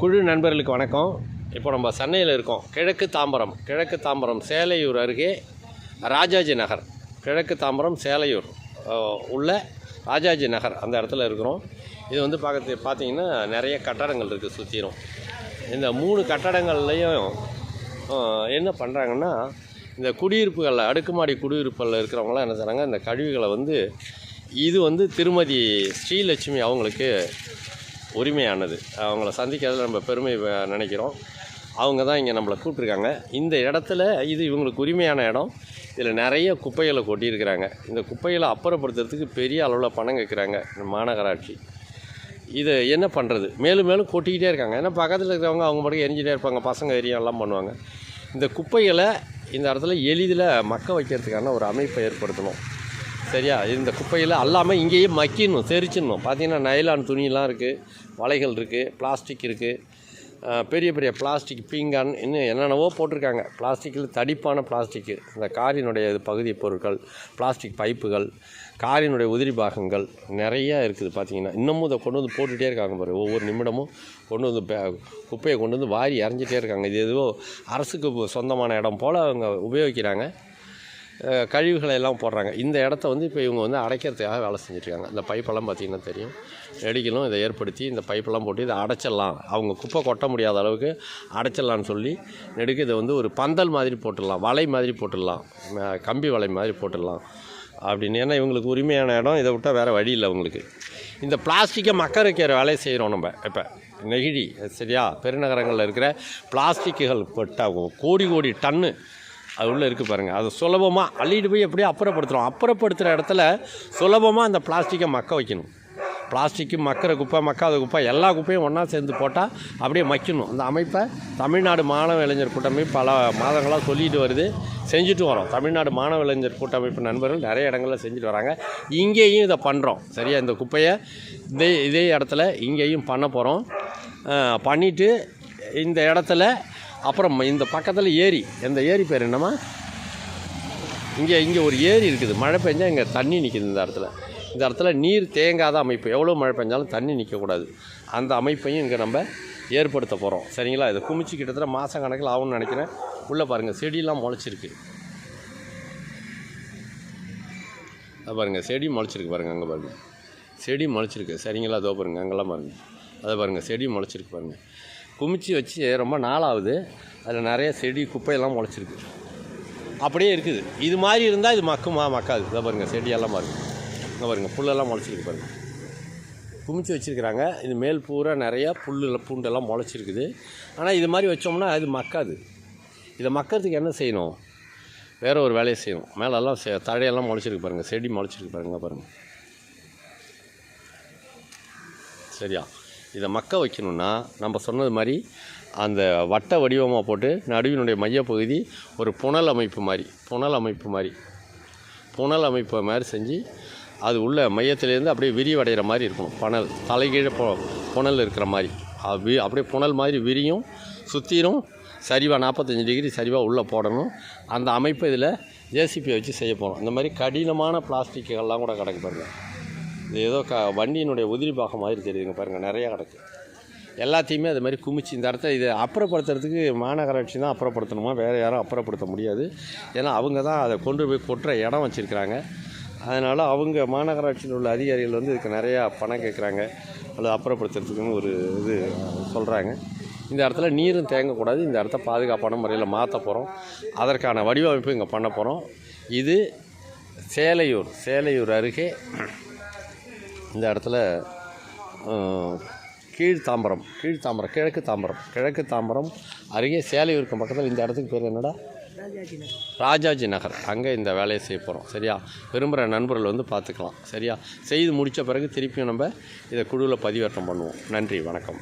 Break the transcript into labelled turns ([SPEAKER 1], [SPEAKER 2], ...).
[SPEAKER 1] குழு நண்பர்களுக்கு வணக்கம். இப்போ நம்ம சென்னையில் இருக்கோம். கிழக்கு தாம்பரம் கிழக்கு தாம்பரம் சேலையூர் அருகே ராஜாஜி நகர். கிழக்கு தாம்பரம் சேலையூர் உள்ள ராஜாஜி நகர் அந்த இடத்துல இருக்கிறோம். இது வந்து பார்க்கறது பார்த்தீங்கன்னா நிறைய கட்டடங்கள் இருக்குது சுற்றிடும் இந்த மூணு கட்டடங்கள்லையும் என்ன பண்ணுறாங்கன்னா இந்த குடியிருப்புகளில் அடுக்குமாடி குடியிருப்புகளில் இருக்கிறவங்களாம் என்ன செய்கிறாங்க இந்த கழிவுகளை வந்து இது வந்து திருமதி ஸ்ரீலட்சுமி அவங்களுக்கு உரிமையானது. அவங்கள சந்திக்கிறதுல நம்ம பெருமை நினைக்கிறோம். அவங்க தான் இங்கே நம்மளை கூப்பிட்ருக்காங்க இந்த இடத்துல இது இவங்களுக்கு உரிமையான இடம். இதில் நிறைய குப்பைகளை கொட்டியிருக்கிறாங்க. இந்த குப்பைகளை அப்புறப்படுத்துறதுக்கு பெரிய அளவில் பணம் கேட்குறாங்க இந்த மாநகராட்சி. இது என்ன பண்ணுறது மேலும் மேலும் கொட்டிக்கிட்டே இருக்காங்க. ஏன்னா பக்கத்தில் இருக்கிறவங்க அவங்க மட்டும் எரிஞ்சிட்டே இருப்பாங்க. பசங்க எரியும் எல்லாம் பண்ணுவாங்க. இந்த குப்பைகளை இந்த இடத்துல எளிதில் மக்க வைக்கிறதுக்கான ஒரு அமைப்பை ஏற்படுத்தணும். சரியா? இந்த குப்பையில் அல்லாமல் இங்கேயே மக்கிடணும் தெரிச்சிடணும் பார்த்தீங்கன்னா நைலான் துணியெலாம் இருக்குது வலைகள் இருக்குது பிளாஸ்டிக் இருக்குது பெரிய பெரிய பிளாஸ்டிக் பீங்கான் இன்னும் என்னென்னவோ போட்டிருக்காங்க. பிளாஸ்டிக்கில் தடிப்பான பிளாஸ்டிக்கு இந்த காரினுடைய இது பகுதி பொருட்கள் பிளாஸ்டிக் பைப்புகள் காரினுடைய உதிரி பாகங்கள் நிறையா இருக்குது பார்த்தீங்கன்னா இன்னமும் இதை கொண்டு வந்து போட்டுகிட்டே இருக்காங்க பாரு. ஒவ்வொரு நிமிடமும் கொண்டு வந்து பே- குப்பையை கொண்டு வந்து வாரி இறஞ்சிட்டே இருக்காங்க. இது எதுவோ அரசுக்கு சொந்தமான இடம் போல் அவங்க உபயோகிக்கிறாங்க. கழிவுகளை எல்லாம் போடுறாங்க. இந்த இடத்த வந்து இப்போ இவங்க வந்து அடைக்கிறதுக்காக வேலை செஞ்சுட்ருக்காங்க. இந்த பைப்பெல்லாம் பார்த்தீங்கன்னா தெரியும். நெடுகிலும் இதை ஏற்படுத்தி இந்த பைப்பெல்லாம் போட்டு இதை அடைச்சிடலாம். அவங்க குப்பை கொட்ட முடியாத அளவுக்கு அடைச்சிடலான்னு சொல்லி நெடுக்க இதை வந்து ஒரு பந்தல் மாதிரி போட்டுடலாம். வலை மாதிரி போட்டுடலாம். கம்பி வலை மாதிரி போட்டுடலாம். அப்படின்னு. ஏன்னா இவங்களுக்கு உரிமையான இடம். இதை விட்டால் வேறு வழி இல்லை அவங்களுக்கு. இந்த பிளாஸ்டிக்கை மக்க வைக்கிற வேலையை செய்கிறோம் நம்ம. இப்போ நெகிழி சரியா? பெருநகரங்களில் இருக்கிற பிளாஸ்டிக்குகள் பட்டா கோடி கோடி டன்னு அது உள்ளே இருக்குது பாருங்கள் அது சுலபமாக அள்ளிட்டு போய் எப்படியோ அப்புறப்படுத்துகிறோம் அப்புறப்படுத்துகிற இடத்துல சுலபமாக அந்த பிளாஸ்டிக்கை மக்க வைக்கணும். பிளாஸ்டிக்கு மக்கிற குப்பை மக்காத குப்பை எல்லா குப்பையும் ஒன்றா சேர்ந்து போட்டால் அப்படியே மக்கணும் அந்த அமைப்பை தமிழ்நாடு மாணவ இளைஞர் கூட்டமைப்பு பல மாதங்களாக சொல்லிட்டு வருது. செஞ்சுட்டு வரோம். தமிழ்நாடு மாணவ இளைஞர் கூட்டமைப்பு நண்பர்கள் நிறைய இடங்களில் செஞ்சுட்டு வராங்க. இங்கேயும் இதை பண்ணுறோம் சரியா? இந்த குப்பையை இதே இதே இடத்துல இங்கேயும் பண்ண போகிறோம் பண்ணிவிட்டு இந்த இடத்துல அப்புறம் இந்த பக்கத்தில் ஏரி. இந்த ஏரி பேர் என்னம்மா? இங்கே இங்கே ஒரு ஏரி இருக்குது. மழை பெஞ்சால் இங்கே தண்ணி நிற்கிது இந்த இடத்துல. இந்த இடத்துல நீர் தேங்காத அமைப்பு. எவ்வளோ மழை பெஞ்சாலும் தண்ணி நிற்கக்கூடாது அந்த அமைப்பையும் இங்கே நம்ம ஏற்படுத்த போகிறோம் சரிங்களா? இது குமிச்சு கிட்டத்தட்ட மாதம் கணக்கில் ஆகும்னு நினைக்கிறேன். உள்ளே பாருங்கள் செடியெல்லாம் முளைச்சிருக்கு. அதை பாருங்கள் செடி முளைச்சிருக்கு பாருங்கள் அங்கே பாருங்கள் செடி முளைச்சிருக்கு. சரிங்களா? அதோ பாருங்கள் அங்கெல்லாம் பாருங்கள் அதை பாருங்கள் செடி முளைச்சிருக்கு பாருங்கள் குமிச்சு வச்சு ரொம்ப நாளாகுது. அதில் நிறைய செடி குப்பையெல்லாம் முளைச்சிருக்கு. அப்படியே இருக்குது. இது மாதிரி இருந்தால் இது மக்குமா மக்காது. இதை பாருங்கள் செடியெல்லாம் பாருங்கள் இங்கே பாருங்கள் புல்லெல்லாம் முளைச்சிருக்கு பாருங்கள் குமிச்சு வச்சுருக்கிறாங்க. இது மேல் பூரா நிறையா புல்லில் பூண்டெல்லாம் முளைச்சிருக்குது. ஆனால் இது மாதிரி வச்சோம்னா அது மக்காது. இதை மக்கிறதுக்கு என்ன செய்யணும்? வேறு ஒரு வேலையை செய்யணும். மேலெல்லாம் செ தழையெல்லாம் முளைச்சிருக்கு பாருங்கள் செடி முளைச்சிருக்கு பாருங்க பாருங்கள் சரியா? இதை மக்க வைக்கணும்னா நம்ம சொன்னது மாதிரி அந்த வட்ட வடிவமாக போட்டு நடுவினுடைய மையப்பகுதி ஒரு புனல் அமைப்பு மாதிரி புனல் அமைப்பு மாதிரி புனல் அமைப்பு மாதிரி செஞ்சு அது உள்ள மையத்திலேருந்து அப்படியே விரிவடைகிற மாதிரி இருக்கணும். பனல் தலைகீழ பொ புனல் இருக்கிற மாதிரி. அது அப்படியே புனல் மாதிரி விரியும் சுற்றிலும் சரிவாக நாற்பத்தஞ்சு டிகிரி சரிவாக உள்ளே போடணும். அந்த அமைப்பு இதில் ஜேசிபியை வச்சு செய்ய போகிறோம். இந்த மாதிரி கடினமான பிளாஸ்டிக்குகள்லாம் கூட கிடக்கு பாருங்கள் இது ஏதோ க வண்டியினுடைய உதிரி பாகம் மாதிரி தெரியுதுங்க பாருங்கள் நிறையா கிடக்கு. எல்லாத்தையுமே அது மாதிரி குமிச்சு இந்த இடத்த இதை அப்புறப்படுத்துறதுக்கு மாநகராட்சி தான் அப்புறப்படுத்தணுமா? வேறு யாரும் அப்புறப்படுத்த முடியாது. ஏன்னா அவங்க தான் அதை கொண்டு போய் கொட்டுற இடம் வச்சுருக்கிறாங்க. அதனால் அவங்க மாநகராட்சியில் உள்ள அதிகாரிகள் வந்து இதுக்கு நிறையா பணம் கேட்குறாங்க. அதை அப்புறப்படுத்துறதுக்குன்னு ஒரு இது சொல்கிறாங்க இந்த இடத்துல நீரும் தேங்கக்கூடாது. இந்த இடத்த பாதுகாப்பான முறையில் மாற்ற போகிறோம் அதற்கான வடிவமைப்பு இங்கே பண்ண போகிறோம் இது சேலையூர் சேலையூர் அருகே இந்த இடத்துல அஹ், கீழ் தாம்பரம் கீழ் தாம்பரம் கிழக்கு தாம்பரம் கிழக்கு தாம்பரம் அருகே சேலையூருக்கு பக்கத்தில் இந்த இடத்துக்கு பேர் என்னடா? ராஜாஜி நகர். அங்கே இந்த வேலையை செய்ய போகிறோம் சரியா? விரும்புகிற நண்பர்கள் வந்து பார்த்துக்கலாம். சரியா? செய்து முடித்த பிறகு திருப்பியும் நம்ம இதை குழுவில் பதிவேற்றம் பண்ணுவோம். நன்றி. வணக்கம்.